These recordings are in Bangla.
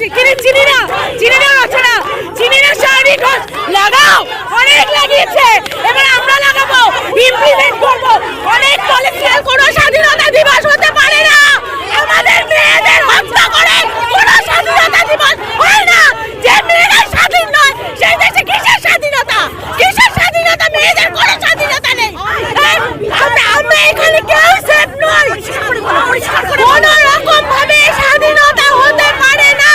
বলছি কিনে চিনি না চিনি না রচনা চিনি না ঘোষ লাগাও। অনেক লাগিয়েছে। এবার আমরা লাগাবো। ইমপ্লিমেন্ট করব। অনেক পলিটিক্যাল কোনো স্বাধীনতা দিবস হতে পারে না। আমাদের মেয়েদের হত্যা করে। কোনো স্বাধীনতা দিবস হয় না যে মেয়েরা স্বাধীন নয় সেই দেশে কিসের স্বাধীনতা কিসের স্বাধীনতা মেয়েদের কোনো স্বাধীনতা নেই এই, আমরা আমরা এখানে কেউ সেফ নই কোনো রকম ভাবে স্বাধীনতা হতে পারে না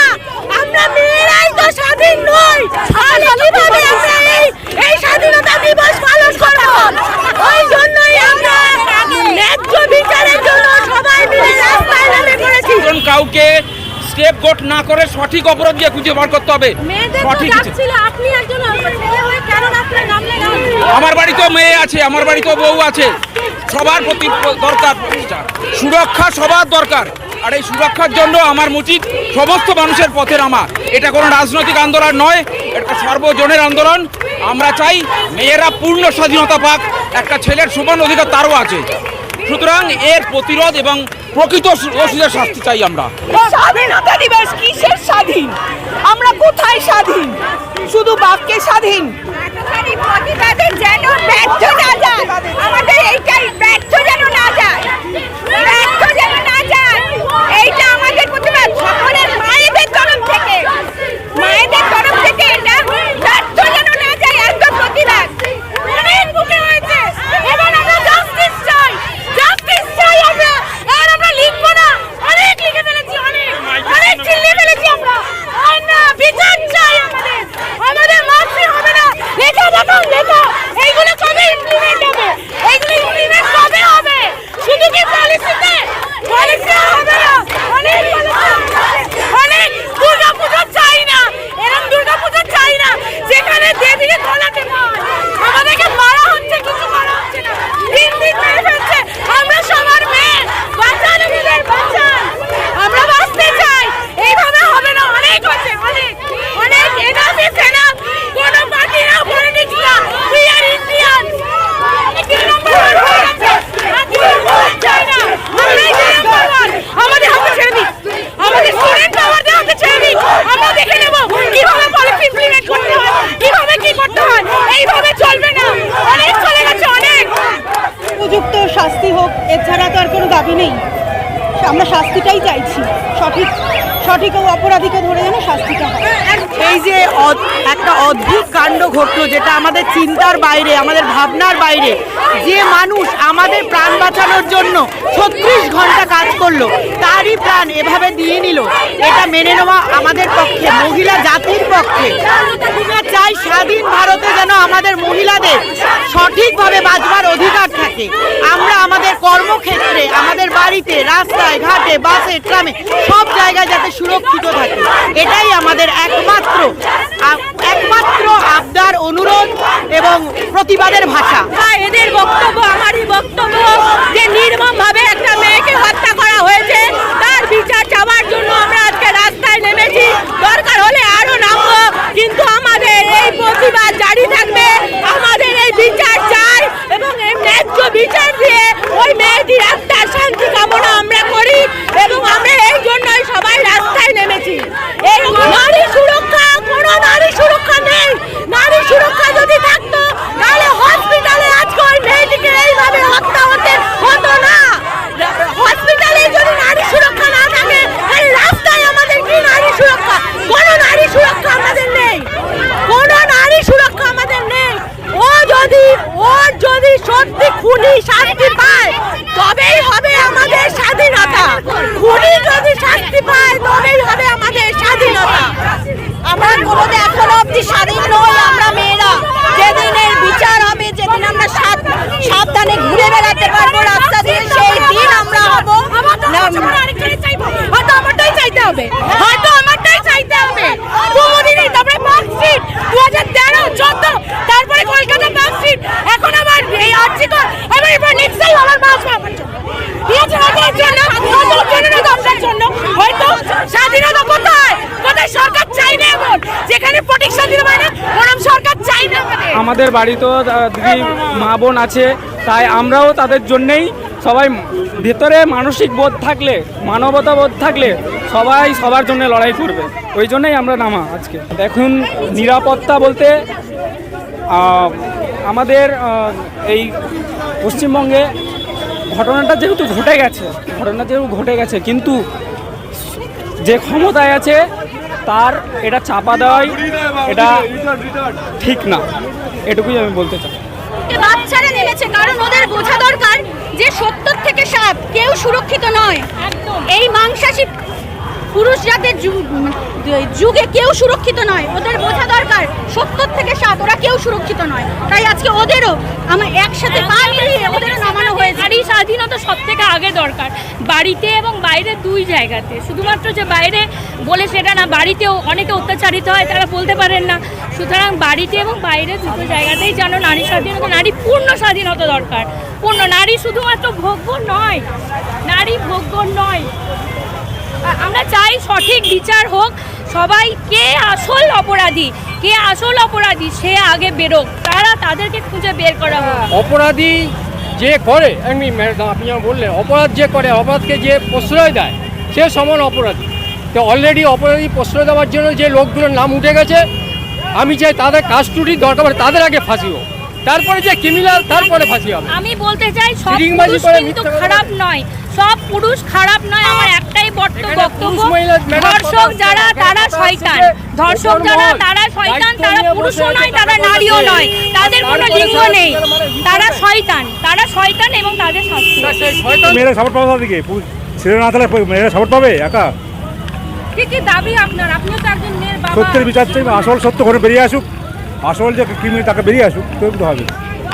আমরা মেয়েরাই তো স্বাধীন নই তাহলে কীভাবে আমরা এই এই স্বাধীনতা দিবস পালন করব ওই জন্যই আমরা ন্যায্য বিচারের জন্য সবাই মিলে রাস্তায় নেমে পড়েছি একজন কাউকে গোট না করে সঠিক অপরাধ দিয়ে খুঁজে বার করতে হবে। সঠিক? আমার বাড়িতেও মেয়ে আছে আমার বাড়িতেও বউ আছে। সবার প্রতি দরকার সুরক্ষা সবার দরকার। আর এই সুরক্ষার জন্য আমার উচিত সমস্ত মানুষের পথের আমার। এটা কোনো রাজনৈতিক আন্দোলন নয় এটা সর্বজনের আন্দোলন। আমরা চাই মেয়েরা পূর্ণ স্বাধীনতা পাক। একটা ছেলের সমান অধিকার তারও আছে। সুতরাং এর প্রতিরোধ এবং প্রকৃত দোষীদের শাস্তি চাই আমরা। স্বাধীনতা দিবস কিসের স্বাধীন? আমরা কোথায় স্বাধীন? শুধু বাক্যে স্বাধীন প্রতিবাদে যেন ব্যর্থ না যায় আমাদের এইটাই ব্যর্থ যেন না যায় ব্যর্থ যেন না যায় এইটা আমাদের প্রতিবাদ সকলের মায়েদের তরফ থেকে মায়েদের তরফ থেকে এটা ব্যর্থ যেন না যায় একদম প্রতিবাদ অনেক বুকে হয়েছে এবার আমরা জাস্টিস চাই জাস্টিস চাই আমরা আর আমরা লিখব না অনেক লিখে ফেলেছি অনেক অনেক চিল্লিয়ে ফেলেছি আমরা আর না বিচার চাই আমাদের আমাদের মাতৃ হবে না লেখা দেখো লেখা এইগুলো কবে ইমপ্লিমেন্ট হবে এইগুলো ইমপ্লিমেন্ট কবে হবে শুধু কি পলিসিতে পলিসি হবে না অনেক policy আছে। অনেক দুর্গা পুজো চাই না এরকম দুর্গা পুজো চাই না যেখানে দেবীকে গলাতে হয় আমাদেরকে মারা হচ্ছে কিছু করা হচ্ছে না দিন দিন মেরে ফেলছে আমরা সবার মেয়ে বাঁচান আমাদের বাঁচান আমরা বাঁচতে চাই এইভাবে হবে না অনেক হচ্ছে অনেক অনেক এনাফ ইজ এনাফ কোনো পার্টি না পলিটিক্স না উই আর ইন্ডিয়ান তিন নম্বর ওয়ার্ড হয়ে গেছে আর তিন নম্বর ওয়ার্ড চাই না আমরাই তিন নম্বর ওয়ার্ড আমাদের হাতে ছেড়ে দিন আমাদের স্টুডেন্ট আমাদের হাতে ছেড়ে দিন আমরা দেখে নেব কীভাবে পলিসি ইমপ্লিমেন্ট করতে হয় কীভাবে কি করতে হয় এইভাবে চলবে না অনেক চলে গেছে অনেক উপযুক্ত শাস্তি হোক এছাড়া তো আর কোনো দাবি নেই শাস্তিটাই চাইছি। সঠিক সঠিক ও অপরাধীকে ধরে যেন শাস্তিটা হয়। এই যে একটা অদ্ভুত কাণ্ড ঘটলো, যেটা আমাদের চিন্তার বাইরে, আমাদের ভাবনার বাইরে। যে মানুষ আমাদের প্রাণ বাঁচানোর জন্য ছত্রিশ ঘণ্টা কাজ করল, তারই প্রাণ এভাবে দিয়ে নিল। মেনে নেওয়া আমাদের পক্ষে, মহিলা জাতির পক্ষে। চাই স্বাধীন ভারতে যেন আমাদের মহিলাদের সঠিকভাবে বাঁচবার অধিকার থাকে। আমরা আমাদের কর্মক্ষেত্রে, আমাদের বাড়িতে, রাস্তায়, ঘাটে, বাসে, ট্রামে সব জায়গায় যাতে সুরক্ষিত থাকে। এটাই আমাদের একমাত্র একমাত্র আবদার, অনুরোধ এবং প্রতিবাদের ভাষা। এদের বক্তব্য, আমারই বক্তব্য যে নির্মমভাবে একটা মেয়েকে হত্যা করা হয়েছে তার বিচার চাওয়ার জন্য আমরা আজকে রাস্তায় নেমেছি দরকার হলে আরও নামবো কিন্তু আমাদের এই প্রতিবাদ জারি থাকবে আমাদের এই বিচার চাই এবং এই ন্যায্য বিচার দিয়ে ওই মেয়েটির আত্মার শান্তি কামনা আমরা করি এবং আমরা এই জন্যই সবাই রাস্তায় নেমেছি এই নারী সুরক্ষা কোনো নারী সুরক্ষা নেই নারী সুরক্ষা যদি থাকতো তাহলে হসপিটালে আজকে ওই মেয়েটিকে এইভাবে হত্যা হতে হতো না হসপিটালে যদি নারী সুরক্ষা না থাকে তাহলে রাস্তায় আমাদের কি নারী সুরক্ষা কোনো নারী সুরক্ষা আমাদের নেই কোনো নারী সুরক্ষা আমাদের নেই ও যদি ও যদি সত্যি খুনি শাস্তি পায় তবেই হবে আমাদের স্বাধীনতা খুনি যদি শাস্তি পায় তবেই হবে আমাদের স্বাধীনতা আমরা কোনোদিন এখনও অব্দি স্বাধীন নই আমরা মেয়েরা যেদিন এর বিচার হবে যেদিন আমরা সাব- সাবধানে ঘুরে বেড়াতে পারব, রাস্তা দিয়ে সেই দিন আমরা হব। হয়তো আমারটাই চাইতে হবে। হয়তো আমারটাই চাইতে হবে। দু হাজার তেরো, চোদ্দ আমার ঠিক আছে জন্য। স্বাধীনতা সরকার চাই এমন? যেখানে প্রোটেকশন দিতে পারে না ওরম সরকার চাই না আমাদের বাড়িতেও দিদি, মা, বোন আছে, তাই আমরাও তাদের জন্যেই সবাই ভেতরে মানসিক বোধ থাকলে, মানবতা বোধ থাকলে সবাই সবার জন্য লড়াই করবে। ওই জন্যই আমরা নামা আজকে। দেখুন নিরাপত্তা বলতে আমাদের এই পশ্চিমবঙ্গে ঘটনাটা যেহেতু ঘটে গেছে, ঘটনা যেহেতু ঘটে গেছে, কিন্তু যে ক্ষমতায় আছে, তার এটা চাপা দেওয়াই এটা ঠিক না। এটুকুই আমি বলতে চাই। বাচ্চারা নেমেছে কারণ ওদের বোঝা দরকার যে সত্তর থেকে সাত কেউ সুরক্ষিত নয়। এই মাংসাশী পুরুষ জাতের যুগে কেউ সুরক্ষিত নয়। ওদের বোঝা দরকার, সত্তর থেকে সাত ওরা কেউ সুরক্ষিত নয়। তাই আজকে ওদেরও আমার একসাথে পা মিলিয়ে ওদেরও নামানো হয়েছে। নারী স্বাধীনতা সব থেকে আগে দরকার। বাড়িতে এবং বাইরে দুই জায়গাতে। শুধুমাত্র যে বাইরে বলে সেটা না, বাড়িতেও অনেকে অত্যাচারিত হয়, তারা বলতে পারেন না। সুতরাং বাড়িতে এবং বাইরে দুটো জায়গাতেই যেন নারী স্বাধীনতা, নারী পূর্ণ স্বাধীনতা দরকার। পূর্ণ নারী শুধুমাত্র ভোগ্য নয়, নারী ভোগ্য নয়। আমরা চাই সঠিক বিচার হোক। সবাই কে আসল অপরাধী? কে আসল অপরাধী? সে আগে বেরোক। তারা তাদেরকে খুঁজে বের করা হোক। অপরাধী যে করে এমনি ম্যাডাম আপনি যেমন বললেন অপরাধ যে করে অপরাধকে যে প্রশ্রয় দেয় সে সমান অপরাধী। তো অলরেডি অপরাধী প্রশ্রয় দেওয়ার জন্য যে লোকগুলোর নাম উঠে গেছে আমি চাই তাদের কাস্টডির দরকার পড়ে তাদের আগে ফাঁসি হোক। তারপরে যে ক্রিমিনাল তারপরে ফাঁসি হবে। আমি বলতে চাই সব পুরুষ কিন্তু খারাপ নয়। সব পুরুষ খারাপ নয় আমার বক্ত- এখানে বক্তব্য ধর্ষক যারা তারা শয়তান। ধর্ষক যারা তারা শয়তান তারা পুরুষও নয় তারা নারীও নয়। তাদের কোনো লিঙ্গ নেই। মানে তারা শয়তান। তারা শয়তান এবং তাদের শাস্তি। মেয়েরা সাপোর্ট পাবে তাদেরকে। ছেলে না থাকলে মেয়েরা সাপোর্ট পাবে? একা? কি কি দাবি আপনার? আপনিও তো একজন মেয়ের বাবা। সত্যের বিচার চাই আসল সত্য করে বেরিয়ে আসুক। আসল যে ক্রিমিনাল তাকে বেরিয়ে আসুক তো হবে।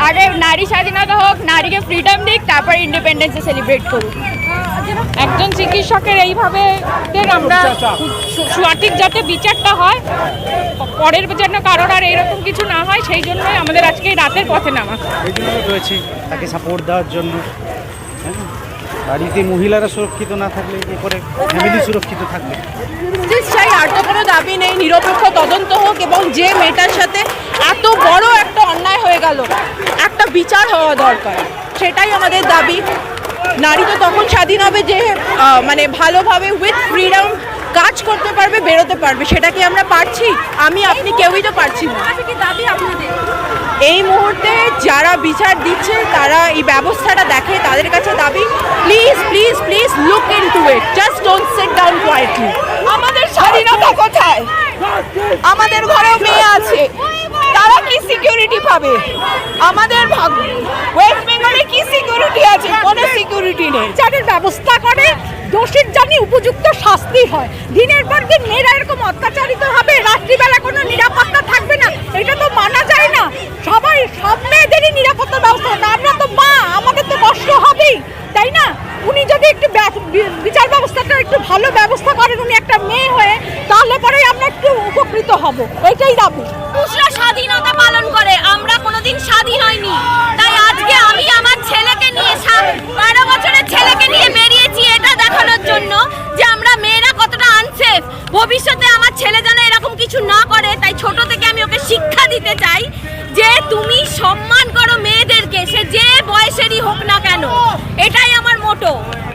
আরে নারী স্বাধীনতা হোক নারীকে ফ্রিডম দিক তারপর ইন্ডিপেন্ডেন্সে সেলিব্রেট করুক। একজন চিকিৎসকের এইভাবে আমরা সু- সঠিক যাতে বিচারটা হয় পরের যেন কারোর আর এরকম কিছু না হয় সেই জন্যই আমাদের আজকে রাতের পথে নামা। এই জন্য রয়েছে তাকে সাপোর্ট দেওয়ার জন্য। হ্যাঁ? বাড়িতে মহিলারা সুরক্ষিত না থাকলে কি করে ফ্যামিলি সুরক্ষিত থাকবে। চাই আর তো কোনো দাবি নেই নিরপেক্ষ তদন্ত হোক এবং যে মেয়েটার সাথে এত বড় একটা অন্যায় হয়ে গেল একটা বিচার হওয়া দরকার সেটাই আমাদের দাবি। নারী তো তখন স্বাধীন হবে যে মানে ভালোভাবে উইথ ফ্রিডম কাজ করতে পারবে বেরোতে পারবে। সেটা কি আমরা পারছি? আমি আপনি কেউই তো পারছি না। এই মুহূর্তে যারা বিচার দিচ্ছে তারা এই ব্যবস্থাটা দেখে তাদের কাছে দাবি please please please look into it just don't sit down quietly আমাদের স্বাধীনতা কোথায়? আমাদের ঘরেও মেয়ে আছে। তারা কি সিকিউরিটি পাবে? আমাদের ওয়েস্ট বেঙ্গলে কি সিকিউরিটি আছে কোনো সিকিউরিটি নেই বিচারের ব্যবস্থা করে দোষীর জানি উপযুক্ত শাস্তি হয়। দিনের পর দিন মেয়েরা এরকম অত্যাচারিত হবে রাত্রিবেলা কোনো নিরাপত্তা থাকবে না এটা তো মানা যায় না। সবাই সব মেয়েদেরই নিরাপত্তা ব্যবস্থা না আমরা তো মা আমাদের তো কষ্ট হবেই তাই না? উনি যদি একটু বিচার ব্যবস্থাটা একটু ভালো ব্যবস্থা করেন উনি একটা মেয়ে হয়ে তাহলে পরেই আমরা একটু উপকৃত হব। এটাই দাবি। পুরুষরা স্বাধীনতা পালন করে আমরা কোনোদিন স্বাধীন হইনি।